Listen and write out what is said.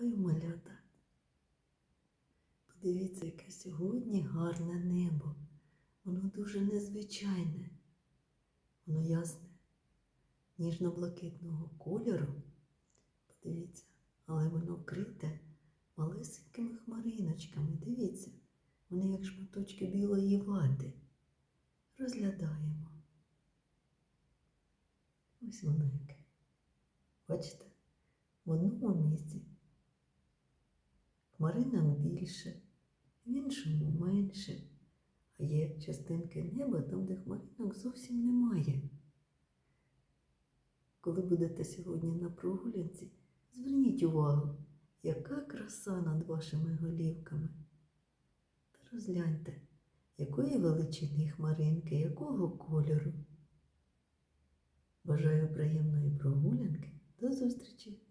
Вітаю, малята. Подивіться, яке сьогодні гарне небо. Воно дуже незвичайне. Воно ясне, ніжно-блакитного кольору. Подивіться, але воно вкрите малесенькими хмариночками. Дивіться, вони як шматочки білої вати. Розглядаємо. Ось воно яке. Бачите? В одному місці хмаринок більше, в іншому менше. А є частинки неба там, де хмаринок зовсім немає. Коли будете сьогодні на прогулянці, зверніть увагу, яка краса над вашими голівками. Та розгляньте, якої величини хмаринки, якого кольору. Бажаю приємної прогулянки. До зустрічі!